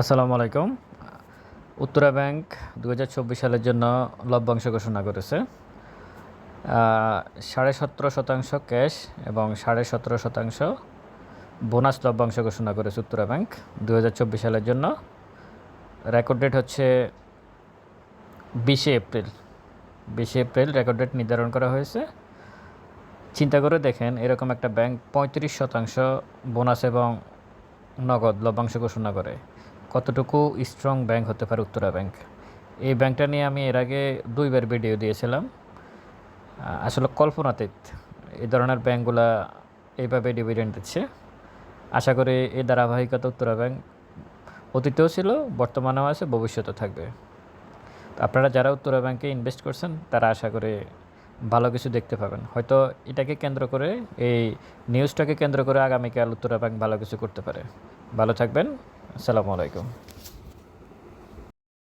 আসসালামু আলাইকুম। উত্তরা ব্যাংক দু হাজার চব্বিশ সালের জন্য লভ্যাংশ ঘোষণা করেছে। সাড়ে সতেরো শতাংশ ক্যাশ এবং সাড়ে সতেরো শতাংশ বোনাস লভ্যাংশ ঘোষণা করেছে উত্তরা ব্যাংক দুহাজার চব্বিশ সালের জন্য। রেকর্ড ডেট হচ্ছে বিশে এপ্রিল। বিশে এপ্রিল রেকর্ড ডেট নির্ধারণ করা হয়েছে। চিন্তা করে দেখেন, এরকম একটা ব্যাংক পঁয়ত্রিশ শতাংশ বোনাস এবং নগদ লভ্যাংশ ঘোষণা করে। কতটুকু স্ট্রং ব্যাংক হতে পারে উত্তরা ব্যাংক এই ব্যাংকটা নিয়ে আমি এর আগে দুইবার ভিডিও দিয়েছিলাম। আসলে কল্পনাতীত। এই ধরনের ব্যাংকগুলা এইভাবে ডিভিডেন্ড দিচ্ছে। আশা করি এই ধারাবাহিকতা উত্তরা ব্যাংক অতীতেও ছিল, বর্তমানেও আছে ভবিষ্যতে থাকবে। আপনারা যারা উত্তরা ব্যাংকে ইনভেস্ট করছেন, তারা আশা করে ভালো কিছু দেখতে পাবেন। হয়তো এটাকে কেন্দ্র করে, এই নিউজটাকে কেন্দ্র করে আগামীকাল উত্তরা ব্যাংক ভালো কিছু করতে পারে। ভালো থাকবেন। আসসালামু আলাইকুম।